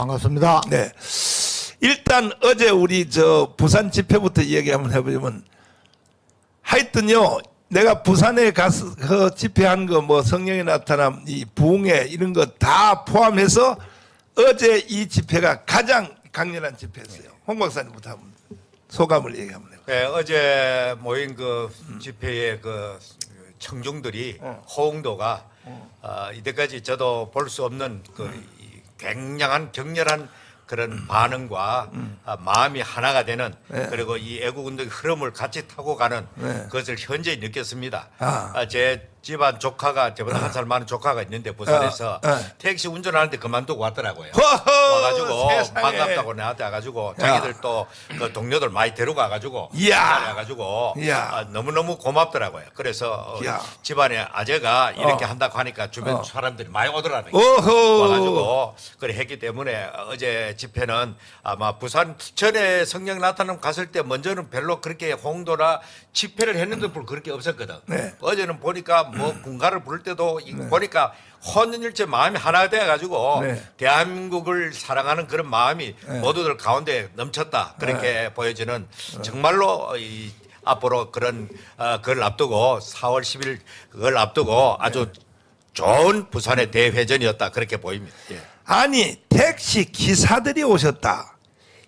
반갑습니다. 네. 일단 어제 우리 저 부산 집회부터 이야기 한번 해보자면 하여튼요 내가 부산에 가서 그 집회한 거 뭐 성령이 나타남 이 부흥회 이런 거 다 포함해서 어제 이 집회가 가장 강렬한 집회였어요. 홍 박사님부터 한번 소감을 얘기 한번 해요. 네, 어제 모인 그 집회의 그 청중들이 호응도가 어, 이때까지 저도 볼 수 없는 그이 굉장한 격렬한 그런 반응과 아, 마음이 하나가 되는 네. 그리고 이 애국운동의 흐름을 같이 타고 가는 네. 그것을 현재 느꼈습니다. 아. 아, 제 집안 조카가 저보다 한 살 많은 조카가 있는데 부산에서 아, 아. 택시 운전하는데 그만두고 왔더라고요. 허허, 와가지고 세상에. 반갑다고 나한테 와가지고 자기들 또그 동료들 많이 데리고 와가지고 이야. 와가지고 이야. 아, 너무너무 고맙더라고요. 그래서 어, 이야. 집안에 아재가 이렇게 어. 한다고 하니까 주변 어. 사람들이 많이 오더라는 거예요. 어허. 와가지고 그래 했기 때문에 어제 집회는 아마 부산 전에 성령 나타남 갔을 때 먼저는 별로 그렇게 홍도나 집회를 했는데 별 그렇게 없었거든. 네. 어제는 보니까 뭐 군가를 부를 때도 이- 보니까 헌일체 마음이 하나가 돼가지고 네. 대한민국을 사랑하는 그런 마음이 네. 모두들 가운데 넘쳤다 그렇게 보여지는 정말로 이 앞으로 그런 어, 그걸 앞두고 4월 10일 그걸 앞두고 아주 좋은 부산의 대회전이었다 그렇게 보입니다. 예. 아니 택시 기사들이 오셨다.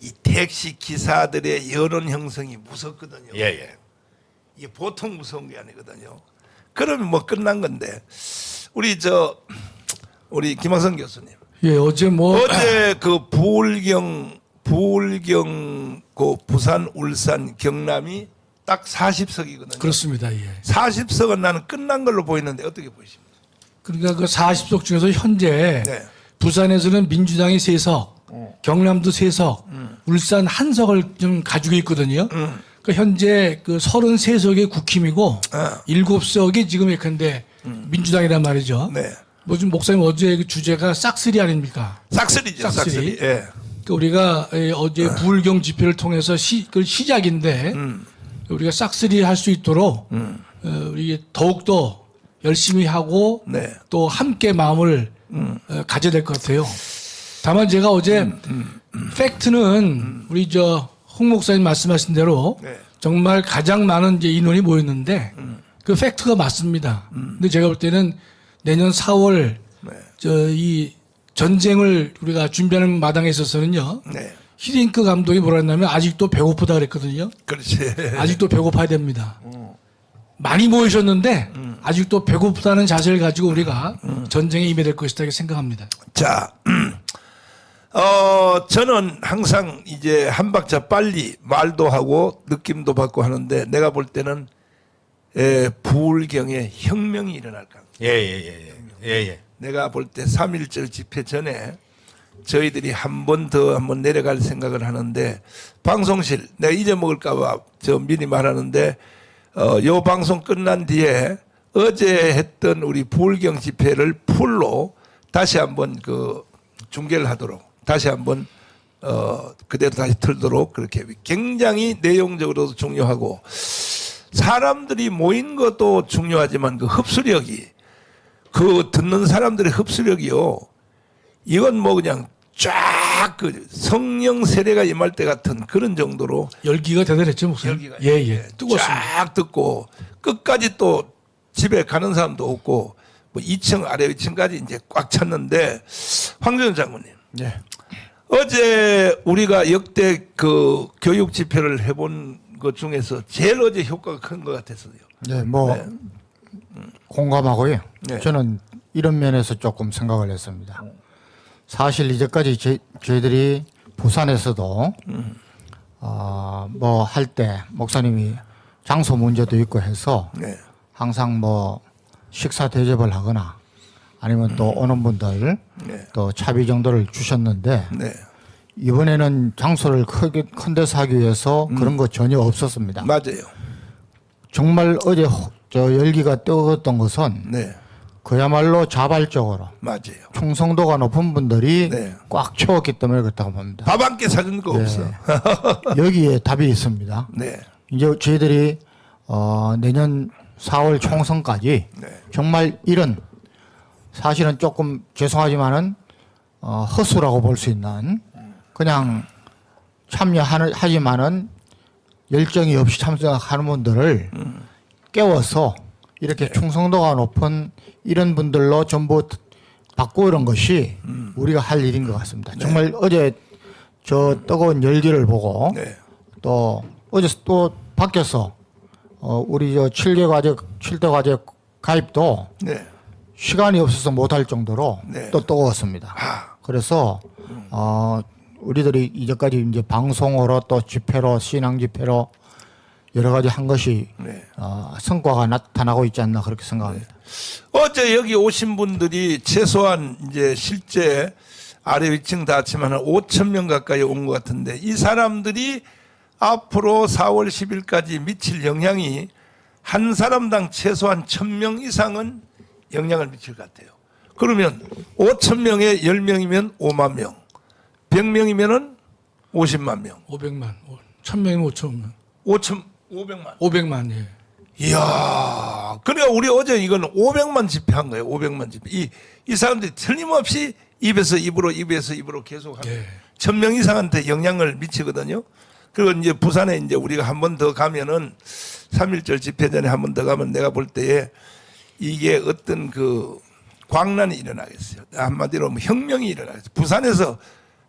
이 택시 기사들의 여론 형성이 무섭거든요. 예, 예. 이게 보통 무서운 게 아니거든요. 그러면 뭐 끝난 건데 우리 저 우리 김학성 교수님 예, 어제 뭐 어제 그 부울경 부울경 그 부산 울산 경남이 딱 40석이거든요. 그렇습니다. 예. 40석은 나는 끝난 걸로 보이는데 어떻게 보십니까? 그러니까 그 40석 중에서 현재 네. 부산에서는 민주당이 3석, 경남도 3석, 울산 한 석을 좀 가지고 있거든요. 그 현재 그 33석의 국힘이고 어. 7석이 지금 예컨대 민주당이란 말이죠. 네. 뭐 지금 목사님 어제 그 주제가 싹쓸이 아닙니까? 싹쓸이죠. 싹쓸이. 싹쓸이. 예. 그 우리가 예, 어제 부울경 집회를 통해서 시, 그 시작인데 우리가 싹쓸이 할 수 있도록 어, 우리 더욱더 열심히 하고 네. 또 함께 마음을 어, 가져야 될 것 같아요. 다만 제가 어제 팩트는 우리 저 홍 목사님 말씀하신 대로 네. 정말 가장 많은 이제 인원이 모였는데 그 팩트가 맞습니다. 근데 제가 볼 때는 내년 4월 네. 저이 전쟁을 우리가 준비하는 마당에 있어서는요. 네. 히딩크 감독이 뭐라 했냐면 아직도 배고프다 그랬거든요. 그렇지. 아직도 배고파야 됩니다. 많이 모이셨는데 아직도 배고프다는 자세를 가지고 우리가 전쟁에 임해야 될 것이다 이렇게 생각합니다. 자, 어, 저는 항상 이제 한 박자 빨리 말도 하고 느낌도 받고 하는데 내가 볼 때는 에, 부울경에 혁명이 일어날 까 예, 예, 예, 예. 예, 예. 내가 볼 때 3.1절 집회 전에 저희들이 한 번 더 한 번 내려갈 생각을 하는데 방송실 내가 잊어먹을까봐 저 미리 말하는데 어, 요 방송 끝난 뒤에 어제 했던 우리 부울경 집회를 풀로 다시 한번 그 중계를 하도록 다시 한번 어 그대로 다시 틀도록 그렇게 굉장히 내용적으로도 중요하고 사람들이 모인 것도 중요하지만 그 흡수력이 그 듣는 사람들의 흡수력이요. 이건 뭐 그냥 쫙 그 성령 세례가 임할 때 같은 그런 정도로 열기가 대단했죠, 목사님. 열기가 예, 예. 뜨겁습니다. 쫙 듣고 끝까지 또 집에 가는 사람도 없고 뭐 2층 아래 2층까지 이제 꽉 찼는데 황교안 장군님 네. 어제 우리가 역대 그 교육 집회를 해본 것 중에서 제일 어제 효과가 큰 것 같았어요. 네, 뭐 공감하고요. 네. 저는 이런 면에서 조금 생각을 했습니다. 사실 이제까지 제, 저희들이 부산에서도 어, 뭐할 때 목사님이 장소 문제도 있고 해서 네. 항상 뭐 식사 대접을 하거나 아니면 또 오는 분들 네. 또 차비 정도를 주셨는데 네. 이번에는 장소를 크게 큰 데서 하기 위해서 그런 거 전혀 없었습니다. 맞아요. 정말 어제 호- 저 열기가 뜨거웠던 것은 네. 그야말로 자발적으로 맞아요. 충성도가 높은 분들이 네. 꽉 채웠기 때문에 그렇다고 봅니다. 밥 한 끼 사준 거 네. 없어. 여기에 답이 있습니다. 네. 이제 저희들이 어, 내년 4월 총선까지 네. 정말 이런 사실은 조금 죄송하지만은 어, 허수라고 볼 수 있는 그냥 참여하는 하지만은 열정이 없이 참석하는 분들을 깨워서 이렇게 충성도가 높은 이런 분들로 전부 바꾸는 것이 우리가 할 일인 것 같습니다. 정말 어제 저 뜨거운 열기를 보고 네. 또 어제 또 바뀌어서 어 우리 저 7개 과제 7대 과제 가입도 네. 시간이 없어서 못할 정도로 네. 또 뜨거웠습니다. 아. 그래서 어 우리들이 이제까지 이제 방송으로 또 집회로 신앙 집회로 여러 가지 한 것이 네. 어, 성과가 나타나고 있지 않나 그렇게 생각합니다. 어제 여기 오신 분들이 최소한 이제 실제 아래 위층 다 합치면 한 5천 명 가까이 온 것 같은데 이 사람들이 앞으로 4월 10일까지 미칠 영향이 한 사람당 최소한 1000명 이상은 영향을 미칠 것 같아요. 그러면 5천 명에 10명이면 5만 명, 100명이면은 50만 명, 500만, 1000명이면 5천명, 5천 500만. 500만 예. 이야, 그러니까 우리 어제 이건 500만 집회한 거예요. 500만 집회. 이, 이 사람들이 틀림없이 입에서 입으로, 입에서 입으로 계속 하는 예. 천명 이상한테 영향을 미치거든요. 그리고 이제 부산에 이제 우리가 한 번 더 가면은 3.1절 집회 전에 한 번 더 가면 내가 볼 때에 이게 어떤 그 광란이 일어나겠어요. 한마디로 뭐 혁명이 일어나겠어요. 부산에서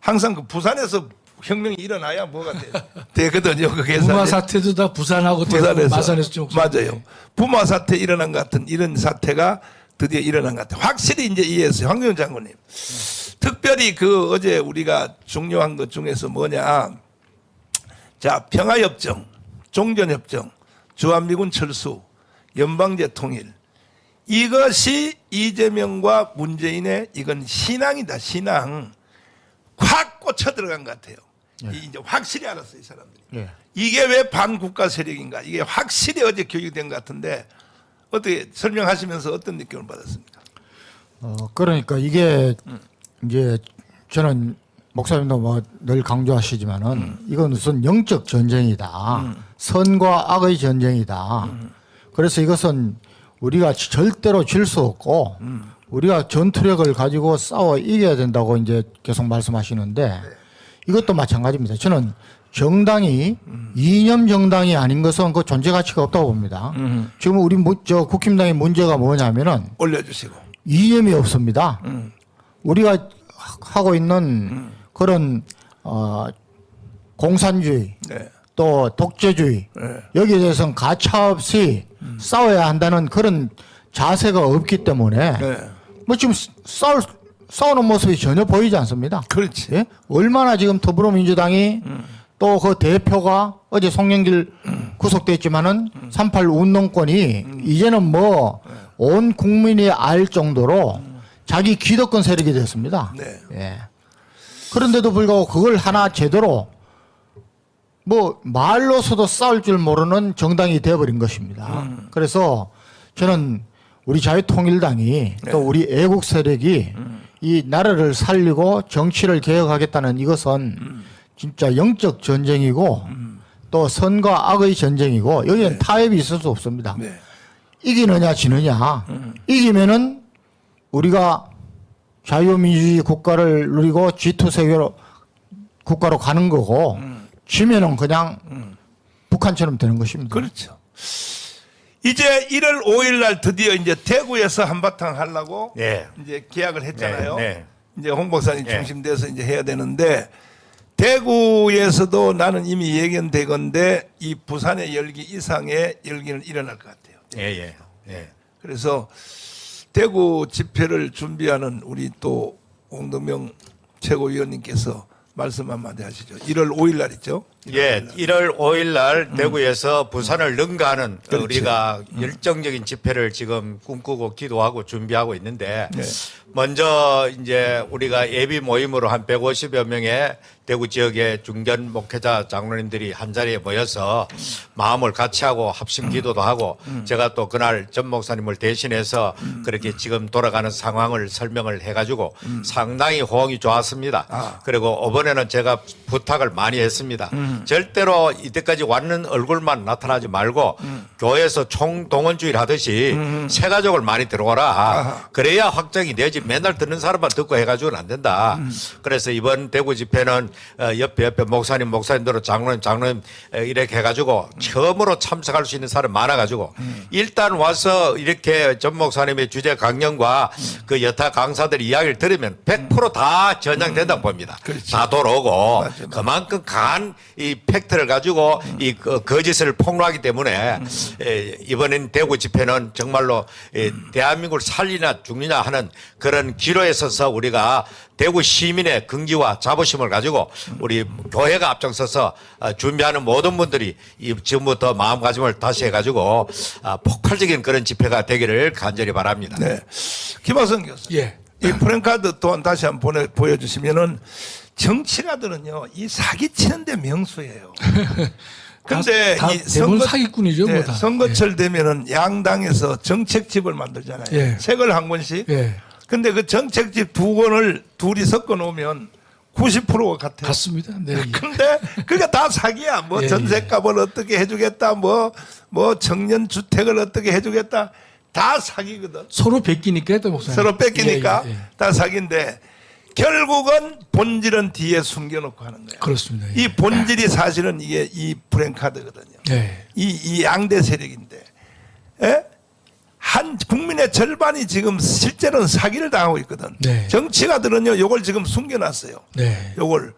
항상 그 부산에서 혁명이 일어나야 뭐가 돼, 되거든요. 그게 부마. 사태도 다 부산하고 부산에서 마산에서 좀 맞아요. 부마 사태 일어난 것 같은 이런 사태가 드디어 일어난 것 같아요. 확실히 이제 이해했어요. 황교안 장군님. 특별히 그 어제 우리가 중요한 것 중에서 뭐냐. 자, 평화협정, 종전협정, 주한미군 철수, 연방제 통일. 이것이 이재명과 문재인의 이건 신앙이다, 신앙. 확 꽂혀 들어간 것 같아요. 이 이제 확실히 알았어요, 이 사람들이. 예. 이게 왜 반국가 세력인가? 이게 확실히 어제 교육이 된것 같은데 어떻게 설명하시면서 어떤 느낌을 받았습니까? 어, 그러니까 이게 이제 저는 목사님도 뭐 늘 강조하시지만은 이건 무슨 영적 전쟁이다. 선과 악의 전쟁이다. 그래서 이것은 우리가 절대로 질 수 없고 우리가 전투력을 가지고 싸워 이겨야 된다고 이제 계속 말씀하시는데 이것도 마찬가지입니다. 저는 정당이 이념 정당이 아닌 것은 그 존재 가치가 없다고 봅니다. 지금 우리 문- 저 국힘당의 문제가 뭐냐면은 올려주시고. 이념이 없습니다. 우리가 하고 있는 그런 어, 공산주의 네. 또 독재주의 네. 여기에 대해서는 가차없이 싸워야 한다는 그런 자세가 없기 때문에 네. 뭐 지금 싸울 싸우는 모습이 전혀 보이지 않습니다. 그렇지. 예? 얼마나 지금 더불어민주당이 또그 대표가 어제 송영길 구속됐지만은 38 운동권이 이제는 뭐 온 국민이 알 정도로 자기 기득권 세력이 됐습니다. 네. 예. 그런데도 불구하고 그걸 하나 제대로 뭐 말로서도 싸울 줄 모르는 정당이 되어버린 것입니다. 그래서 저는 우리 자유통일당이 또 우리 애국 세력이 이 나라를 살리고 정치를 개혁하겠다는 이것은 진짜 영적 전쟁이고 또 선과 악의 전쟁이고 여기엔 타협이 있을 수 없습니다. 네. 이기느냐 지느냐. 이기면은 우리가 자유민주주의 국가를 누리고 G2 세계로 국가로 가는 거고 지면은 그냥 북한처럼 되는 것입니다. 그렇죠. 이제 1월 5일 날 드디어 이제 대구에서 한바탕 하려고 네. 이제 계약을 했잖아요. 네, 네. 이제 홍 박사님 네. 중심돼서 이제 해야 되는데 대구에서도 나는 이미 예견되건데 이 부산의 열기 이상의 열기는 일어날 것 같아요. 예, 예. 예. 그래서 대구 집회를 준비하는 우리 또 홍동명 최고위원님께서 말씀 한마디 하시죠. 1월 5일 날 있죠? 예, 1월 5일 날 대구에서 부산을 능가하는 그렇죠. 우리가 열정적인 집회를 지금 꿈꾸고 기도하고 준비하고 있는데 네. 먼저 이제 우리가 예비 모임으로 한 150여 명의 대구 지역의 중견 목회자 장로님들이 한 자리에 모여서 마음을 같이 하고 합심 기도도 하고 제가 또 그날 전 목사님을 대신해서 그렇게 지금 돌아가는 상황을 설명을 해가지고 상당히 호응이 좋았습니다. 그리고 어버 이번에는 제가 부탁을 많이 했습니다. 음. 절대로 이때까지 왔는 얼굴만 나타나지 말고 음. 교회에서 총동원주의 하듯이 새 가족을 많이 들어오라. 그래야 확정이 되지. 맨날 듣는 사람만 듣고 해가지고는 안 된다. 음. 그래서 이번 대구 집회는 어, 옆에 옆에 목사님 목사님들 장로님 장로님 에, 이렇게 해가지고 처음으로 참석할 수 있는 사람 많아가지고 일단 와서 이렇게 전 목사님의 주제 강령과 그 여타 강사들 이야기를 들으면 100%다 전향된다 고 봅니다. 그렇지. 다 돌아오고 맞아, 맞아. 그만큼 강한 이 팩트를 가지고 이그 거짓을 폭로하기 때문에 에, 이번엔 대구 집회는 정말로 에, 대한민국을 살리나 죽느냐 하는 그런 기로에 서서 우리가 대구 시민의 긍지와 자부심을 가지고 우리 교회가 앞장서서 아, 준비하는 모든 분들이 이 지금부터 마음가짐을 다시 해가지고 아, 폭발적인 그런 집회가 되기를 간절히 바랍니다. 네. 김하성 교수. 예. 이 프랭카드 또한 다시 한번 보내, 보여주시면은 정치가들은요 이 사기치는데 명수예요. 근데 다- 이 대부분 선거- 사기꾼이죠, 네, 뭐 다. 선거철 되면은 양당에서 정책집을 만들잖아요. 예. 책을 한 권씩. 예. 근데 그 정책집 두 권을 둘이 섞어 놓으면 90%가 같아요. 같습니다. 네. 근데 그게 다 사기야. 뭐 예, 전세값을 어떻게 해주겠다. 뭐 뭐 청년 주택을 어떻게 해주겠다. 다 사기거든. 서로 베끼니까 또 목사님. 서로 뺏기니까 예, 예, 예. 다 사기인데 결국은 본질은 뒤에 숨겨놓고 하는 거야. 그렇습니다. 예. 이 본질이 사실은 이게 이 브랜카드거든요. 네. 이, 이 양대 세력인데, 예? 한 국민의 절반이 지금 실제로는 사기를 당하고 있거든. 네. 정치가들은요, 요걸 지금 숨겨놨어요. 네. 요걸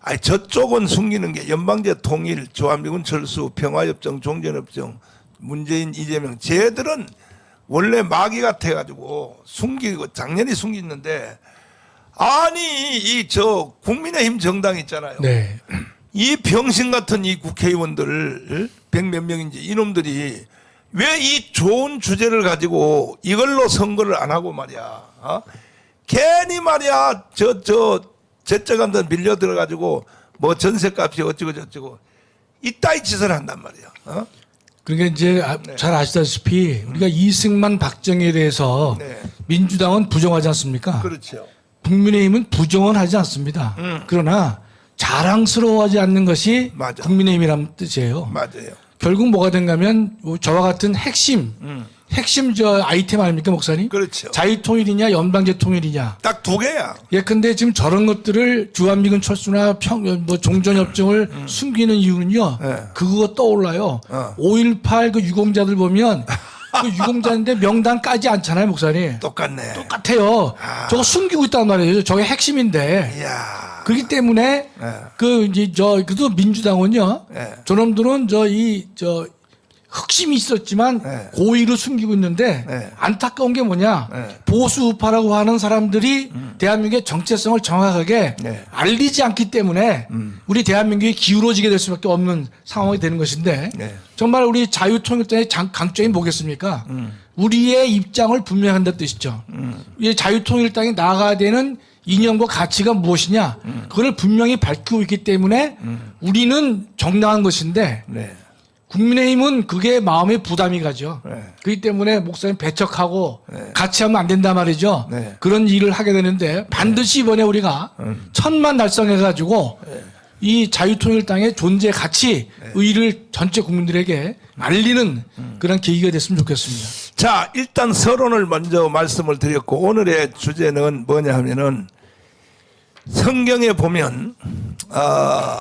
아니 저쪽은 숨기는 게 연방제 통일, 조한미군 철수, 평화협정, 종전협정, 문재인, 이재명 쟤들은 원래 마귀 같아가지고 숨기고 작년에 숨기는데 아니 이 저 국민의힘 정당 있잖아요. 네. 이 병신 같은 이 국회의원들 백 몇 명인지 이놈들이 왜 이 좋은 주제를 가지고 이걸로 선거를 안 하고 말이야. 어? 괜히 말이야 저 저 제적한들 밀려 들어가지고 뭐 전세값이 어쩌고 저쩌고 이따위 짓을 한단 말이야. 어? 그러니까 이제 아- 네. 잘 아시다시피 우리가 이승만 박정희에 대해서 네. 민주당은 부정하지 않습니까? 그렇죠. 국민의힘은 부정은 하지 않습니다. 그러나 자랑스러워하지 않는 것이 음. 맞아. 국민의힘이라는 뜻이에요. 맞아요. 결국 뭐가 된가면 저와 같은 핵심, 핵심 저 아이템 아닙니까 목사님? 음. 그렇죠. 자유통일이냐 연방제 통일이냐. 딱 두 개야. 예, 근데 지금 저런 것들을 주한미군 철수나 평, 뭐 종전협정을 숨기는 이유는요. 네. 그거 떠올라요. 어. 5.18 그 유공자들 보면 그 유공자인데 명단 까지 않잖아요, 목사님. 똑같네. 똑같아요. 저거 숨기고 있단 말이에요. 저게 핵심인데. 이야. 그렇기 때문에 네. 그 이제 저 그래도 민주당은요. 네. 저놈들은 저 이 저 흑심이 있었지만 네. 고의로 숨기고 있는데 네. 안타까운 게 뭐냐 네. 보수 우파라고 하는 사람들이 대한민국의 정체성을 정확하게 네. 알리지 않기 때문에 우리 대한민국이 기울어지게 될 수밖에 없는 상황이 되는 것인데 네. 정말 우리 자유통일당의 장- 강점이 뭐겠습니까? 우리의 입장을 분명한다는 뜻이죠. 이 자유통일당이 나아가야 되는 이념과 가치가 무엇이냐? 그걸 분명히 밝히고 있기 때문에 우리는 정당한 것인데 네. 국민의힘은 그게 마음의 부담이 가죠. 네. 그렇기 때문에 목사님 배척하고 네. 같이 하면 안 된단 말이죠. 네. 그런 일을 하게 되는데 반드시 이번에 우리가 음. 천만 달성해가지고 네. 이 자유통일당의 존재 가치, 의의를 전체 국민들에게 알리는 음. 그런 계기가 됐으면 좋겠습니다. 자, 일단 서론을 먼저 말씀을 드렸고 오늘의 주제는 뭐냐 하면은 성경에 보면 아,